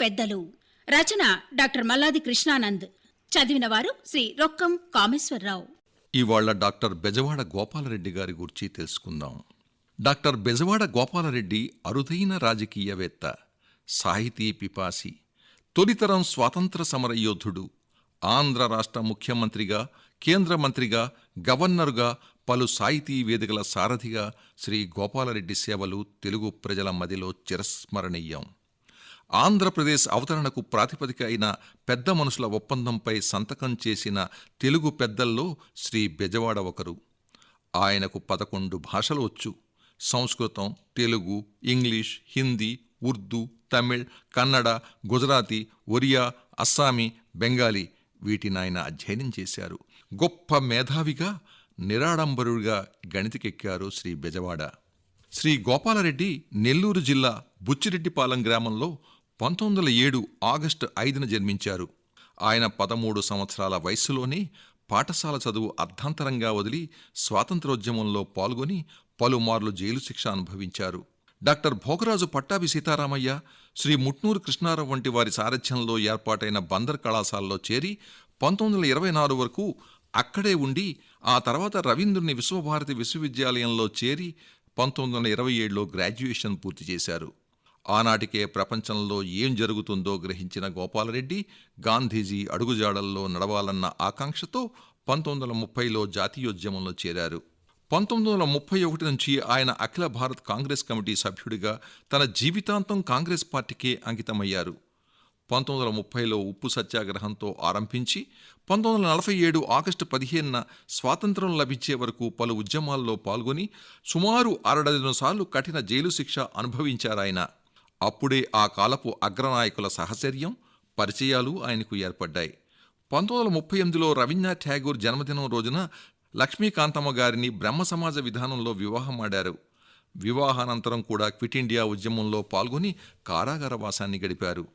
పెద్దలు. రచన డాక్టర్ మల్లాది కృష్ణానంద్. చదివిన వారు శ్రీ రొక్కం కామేశ్వరరావు. ఇవాళ డాక్టర్ బెజవాడ గోపాలరెడ్డి గారి గురించి తెలుసుకుందాం. డాక్టర్ బెజవాడ గోపాలరెడ్డి అరుదైన రాజకీయవేత్త సాహితీ పిపాసి తొలితరం స్వాతంత్ర సమర యోధుడు ఆంధ్ర రాష్ట్ర ముఖ్యమంత్రిగా కేంద్ర మంత్రిగా గవర్నరుగా పలు సాహితీ వేదికల సారథిగా శ్రీ గోపాలరెడ్డి సేవలు తెలుగు ప్రజల మదిలో చిరస్మరణీయం. ఆంధ్రప్రదేశ్ అవతరణకు ప్రాతిపదిక అయిన పెద్ద మనుషుల ఒప్పందంపై సంతకం చేసిన తెలుగు పెద్దల్లో శ్రీ బెజవాడ ఒకరు. ఆయనకు పదకొండు భాషలు వచ్చు. సంస్కృతం తెలుగు ఇంగ్లీష్ హిందీ ఉర్దూ తమిళ్ కన్నడ గుజరాతీ ఒరియా అస్సామీ బెంగాలీ వీటిని ఆయన అధ్యయనం చేశారు. గొప్ప మేధావిగా నిరాడంబరుడిగా గణితికెక్కారు శ్రీ బెజవాడ. శ్రీ గోపాలరెడ్డి నెల్లూరు జిల్లా బుచ్చిరెడ్డిపాలెం గ్రామంలో పంతొమ్మిది వందల ఏడు ఆగస్టు ఐదున జన్మించారు. ఆయన పదమూడు సంవత్సరాల వయస్సులోనే పాఠశాల చదువు అర్ధాంతరంగా వదిలి స్వాతంత్రోద్యమంలో పాల్గొని పలుమార్లు జైలు శిక్ష అనుభవించారు. డాక్టర్ భోగరాజు పట్టాభి సీతారామయ్య శ్రీ ముట్నూరు కృష్ణారావు వంటి వారి సారథ్యంలో ఏర్పాటైన బందర్ కళాశాలలో చేరి పంతొమ్మిది వందల ఇరవై నాలుగు వరకు అక్కడే ఉండి ఆ తర్వాత రవీంద్రుని విశ్వభారతి విశ్వవిద్యాలయంలో చేరి పంతొమ్మిది వందల ఇరవై ఏడులో గ్రాడ్యుయేషన్ పూర్తి చేశారు. ఆనాటికే ప్రపంచంలో ఏం జరుగుతుందో గ్రహించిన గోపాలరెడ్డి గాంధీజీ అడుగుజాడల్లో నడవాలన్న ఆకాంక్షతో పంతొమ్మిది వందల ముప్పైలో జాతీయోద్యమంలో చేరారు. పంతొమ్మిది వందల ముప్పై ఒకటి నుంచి ఆయన అఖిల భారత్ కాంగ్రెస్ కమిటీ సభ్యుడిగా తన జీవితాంతం కాంగ్రెస్ పార్టీకే అంకితమయ్యారు. పంతొమ్మిది వందల ముప్పైలో ఉప్పు సత్యాగ్రహంతో ఆరంభించి పంతొమ్మిది వందల నలభై ఏడు ఆగస్టు పదిహేనున స్వాతంత్రం లభించే వరకు పలు ఉద్యమాల్లో పాల్గొని సుమారు అరడజను సార్లు కఠిన జైలు శిక్ష అనుభవించారాయన. అప్పుడే ఆ కాలపు అగ్రనాయకుల సహచర్యం పరిచయాలు ఆయనకు ఏర్పడ్డాయి. పంతొమ్మిది వందల ముప్పై ఎనిమిదిలో రవీంద్రనాథ్ ఠాగూర్ జన్మదినం రోజున లక్ష్మీకాంతమ్మ గారిని బ్రహ్మ సమాజ విధానంలో వివాహం ఆడారు వివాహానంతరం కూడా క్విట్ ఇండియా ఉద్యమంలో పాల్గొని కారాగారవాసాన్ని గడిపారు.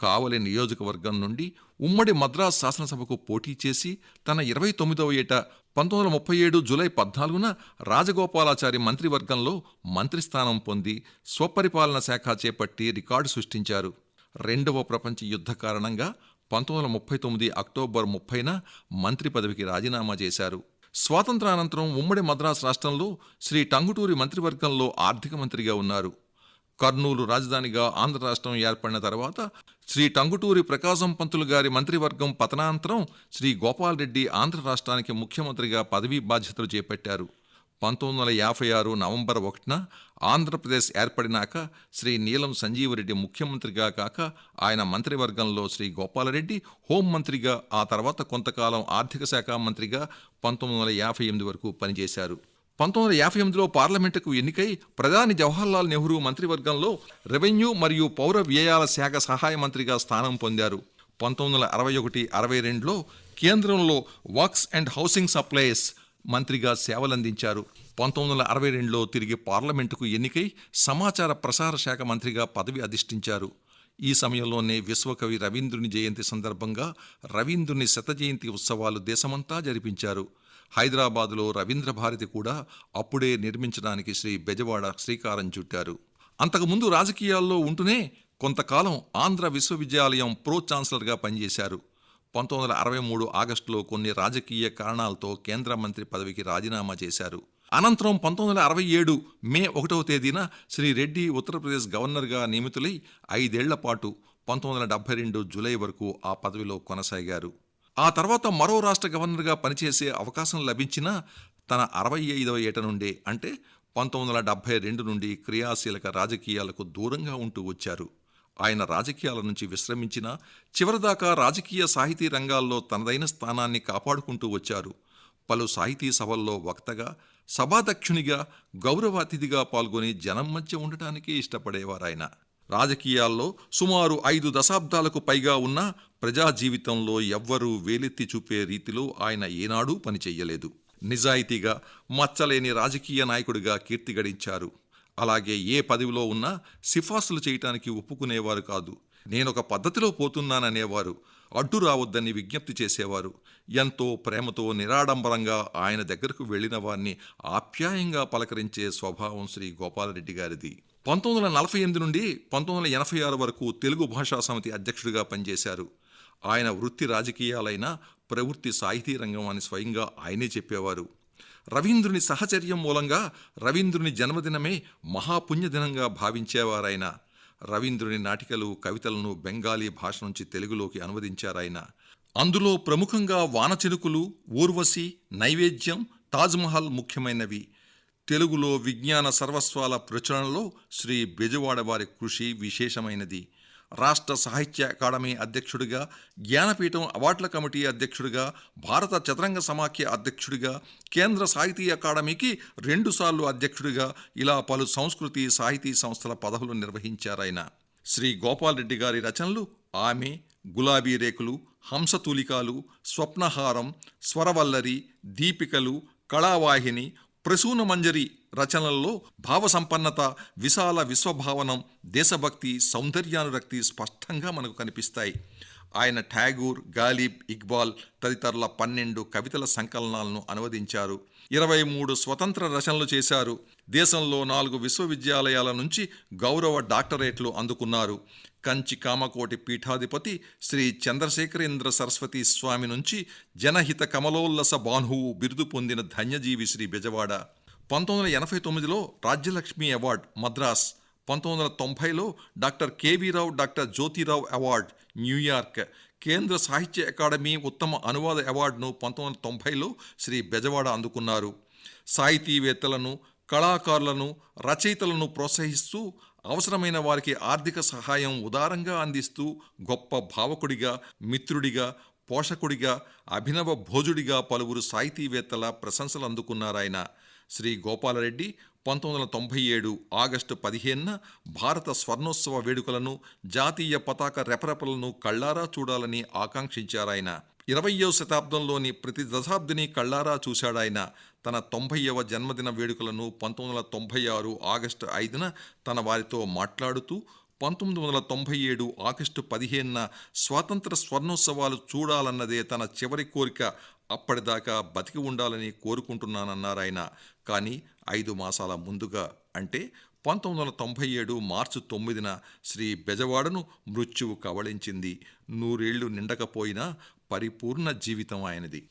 కావలి నియోజకవర్గం నుండి ఉమ్మడి మద్రాస్ శాసనసభకు పోటీ చేసి తన ఇరవై తొమ్మిదవ ఏట పంతొమ్మిది వందల ముప్పై ఏడు జూలై పద్నాలుగున రాజగోపాలాచారి మంత్రివర్గంలో మంత్రి స్థానం పొంది స్వపరిపాలన శాఖ చేపట్టి రికార్డు సృష్టించారు. రెండవ ప్రపంచ యుద్ధ కారణంగా పంతొమ్మిది వందల ముప్పై తొమ్మిది అక్టోబర్ ముప్పైన మంత్రి పదవికి రాజీనామా చేశారు. స్వాతంత్రానంతరం ఉమ్మడి మద్రాసు రాష్ట్రంలో శ్రీ టంగుటూరి మంత్రివర్గంలో ఆర్థిక మంత్రిగా ఉన్నారు. కర్నూలు రాజధానిగా ఆంధ్ర రాష్ట్రం ఏర్పడిన తర్వాత శ్రీ టంగుటూరి ప్రకాశం పంతులు గారి మంత్రివర్గం పతనాంతరం శ్రీ గోపాలరెడ్డి ఆంధ్ర రాష్ట్రానికి ముఖ్యమంత్రిగా పదవీ బాధ్యతలు చేపట్టారు. పంతొమ్మిది వందల యాభై ఆరు నవంబర్ ఒకటిన ఆంధ్రప్రదేశ్ ఏర్పడినాక శ్రీ నీలం సంజీవరెడ్డి ముఖ్యమంత్రిగా కాక ఆయన మంత్రివర్గంలో శ్రీ గోపాలరెడ్డి హోంమంత్రిగా ఆ తర్వాత కొంతకాలం ఆర్థిక శాఖ మంత్రిగా పంతొమ్మిది వందల యాభై ఎనిమిది వరకు పనిచేశారు. పంతొమ్మిది వందల యాభై ఎనిమిదిలో పార్లమెంటుకు ఎన్నికై ప్రధాని జవహర్లాల్ నెహ్రూ మంత్రివర్గంలో రెవెన్యూ మరియు పౌర వ్యయాల శాఖ సహాయ మంత్రిగా స్థానం పొందారు. పంతొమ్మిది వందల అరవై ఒకటి అరవై రెండులో కేంద్రంలో వర్క్స్ అండ్ హౌసింగ్ సప్లైస్ మంత్రిగా సేవలందించారు. పంతొమ్మిది వందల అరవై రెండులో తిరిగి పార్లమెంటుకు ఎన్నికై సమాచార ప్రసార శాఖ మంత్రిగా పదవి అధిష్ఠించారు. ఈ సమయంలోనే విశ్వకవి రవీంద్రుని జయంతి సందర్భంగా రవీంద్రుని శత జయంతి ఉత్సవాలు దేశమంతా జరిపించారు. హైదరాబాదులో రవీంద్ర భారతి కూడా అప్పుడే నిర్మించడానికి శ్రీ బెజవాడ శ్రీకారం చుట్టారు. అంతకుముందు రాజకీయాల్లో ఉంటూనే కొంతకాలం ఆంధ్ర విశ్వవిద్యాలయం ప్రో ఛాన్సలర్గా పనిచేశారు. పంతొమ్మిది వందల అరవై మూడు ఆగస్టులో కొన్ని రాజకీయ కారణాలతో కేంద్ర మంత్రి పదవికి రాజీనామా చేశారు. అనంతరం పంతొమ్మిది వందల అరవై ఏడు మే ఒకటవ తేదీన శ్రీ రెడ్డి ఉత్తరప్రదేశ్ గవర్నర్గా నియమితులై ఐదేళ్ళ పాటు పంతొమ్మిది వందల డెబ్బై రెండు జూలై వరకు ఆ పదవిలో కొనసాగారు. ఆ తర్వాత మరో రాష్ట్ర గవర్నర్గా పనిచేసే అవకాశం లభించినా తన అరవై ఐదవ ఏట నుండే అంటే పంతొమ్మిది వందల డెబ్బై రెండు నుండి క్రియాశీలక రాజకీయాలకు దూరంగా ఉంటూ వచ్చారు. ఆయన రాజకీయాల నుంచి విశ్రమించిన చివరిదాకా రాజకీయ సాహితీ రంగాల్లో తనదైన స్థానాన్ని కాపాడుకుంటూ వచ్చారు. పలు సాహితీ సభల్లో వక్తగా సభాధ్యక్షునిగా గౌరవాతిథిగా పాల్గొని జనం మధ్య ఉండటానికే ఇష్టపడేవారాయన. రాజకీయాల్లో సుమారు ఐదు దశాబ్దాలకు పైగా ఉన్న ప్రజా జీవితంలో ఎవ్వరూ వేలెత్తి చూపే రీతిలో ఆయన ఏనాడూ పనిచెయ్యలేదు నిజాయితీగా మచ్చలేని రాజకీయ నాయకుడిగా కీర్తి గడించారు. అలాగే ఏ పదవిలో ఉన్నా సిఫార్సులు చేయటానికి ఒప్పుకునేవారు కాదు. నేనొక పద్ధతిలో పోతున్నాననేవారు. అడ్డు రావద్దని విజ్ఞప్తి చేసేవారు. ఎంతో ప్రేమతో నిరాడంబరంగా ఆయన దగ్గరకు వెళ్ళిన వారిని ఆప్యాయంగా పలకరించే స్వభావం శ్రీ గోపాలరెడ్డి గారిది. పంతొమ్మిది వందల నలభై ఎనిమిది నుండి పంతొమ్మిది వందల ఎనభై ఆరు వరకు తెలుగు భాషా సమితి అధ్యక్షుడిగా పనిచేశారు. ఆయన వృత్తి రాజకీయాలైన ప్రవృత్తి సాహితీ రంగం అని స్వయంగా ఆయనే చెప్పేవారు. రవీంద్రుని సహచర్యం మూలంగా రవీంద్రుని జన్మదినమే మహాపుణ్యదినంగా భావించేవారైనా రవీంద్రుని నాటికలు కవితలను బెంగాలీ భాష నుంచి తెలుగులోకి అనువదించారాయన. అందులో ప్రముఖంగా వానచినుకులు ఊర్వశి నైవేద్యం తాజ్మహల్ ముఖ్యమైనవి. తెలుగులో విజ్ఞాన సర్వస్వాల ప్రచురణలో శ్రీ బెజవాడ వారి కృషి విశేషమైనది. రాష్ట్ర సాహిత్య అకాడమీ అధ్యక్షుడిగా జ్ఞానపీఠం అవార్డుల కమిటీ అధ్యక్షుడిగా భారత చదరంగ సమాఖ్య అధ్యక్షుడిగా కేంద్ర సాహితీ అకాడమీకి రెండుసార్లు అధ్యక్షుడిగా ఇలా పలు సంస్కృతి సాహితీ సంస్థల పదవులు నిర్వహించారాయన. శ్రీ గోపాల్ రెడ్డి గారి రచనలు ఆమె గులాబీ రేకులు హంసతూలికాలు స్వప్నహారం స్వరవల్లరి దీపికలు కళావాహిని ప్రసూన మంజరి రచనల్లో భావసంపన్నత విశాల విశ్వభావనం దేశభక్తి సౌందర్యానురక్తి స్పష్టంగా మనకు కనిపిస్తాయి. ఆయన ఠాగూర్ గాలిబ్ ఇక్బాల్ తదితరుల పన్నెండు కవితల సంకలనాలను అనువదించారు. ఇరవై మూడు స్వతంత్ర రచనలు చేశారు. దేశంలో నాలుగు విశ్వవిద్యాలయాల నుంచి గౌరవ డాక్టరేట్లు అందుకున్నారు. కంచి కామకోటి పీఠాధిపతి శ్రీ చంద్రశేఖరేంద్ర సరస్వతి స్వామి నుంచి జనహిత కమలోల్లస బాన్హువు బిరుదు పొందిన ధన్యజీవి శ్రీ బెజవాడ. పంతొమ్మిది వందల ఎనభై తొమ్మిదిలో రాజ్యలక్ష్మి అవార్డ్ మద్రాస్ పంతొమ్మిది వందల తొంభైలో doctor K V Rao doctor Jyotirao award New York Kendra Sahitya Akademi ఉత్తమ అనువాద అవార్డును పంతొమ్మిది వందల తొంభైలో శ్రీ బెజవాడ అందుకున్నారు. సాహితీవేత్తలను కళాకారులను రచయితలను ప్రోత్సహిస్తూ అవసరమైన వారికి ఆర్థిక సహాయం ఉదారంగా అందిస్తూ గొప్ప భావకుడిగా మిత్రుడిగా పోషకుడిగా అభినవ భోజుడిగా పలువురు సాహితీవేత్తల ప్రశంసలు అందుకున్నారాయన. శ్రీ గోపాలరెడ్డి పంతొమ్మిది వందల తొంభై ఏడు ఆగస్టు పదిహేనున భారత స్వర్ణోత్సవ వేడుకలను జాతీయ పతాక రెపరెపలను కళ్ళారా చూడాలని ఆకాంక్షించారాయన. ఇరవయో శతాబ్దంలోని ప్రతి దశాబ్దిని కళ్ళారా చూశాడాయన. తన తొంభైవ జన్మదిన వేడుకలను పంతొమ్మిది వందల తొంభై ఆరు ఆగస్టు ఐదున తన వారితో మాట్లాడుతూ పంతొమ్మిది వందల తొంభై ఏడు ఆగస్టు పదిహేనున స్వాతంత్ర స్వర్ణోత్సవాలు చూడాలన్నదే తన చివరి కోరిక. అప్పటిదాకా బతికి ఉండాలని కోరుకుంటున్నానన్నారాయన కానీ ఐదు మాసాల ముందుగా అంటే పంతొమ్మిది వందల తొంభై ఏడు మార్చి తొమ్మిదిన శ్రీ బెజవాడను మృత్యువు కవళించింది. నూరేళ్ళు నిండకపోయినా పరిపూర్ణ జీవితం ఆయనది.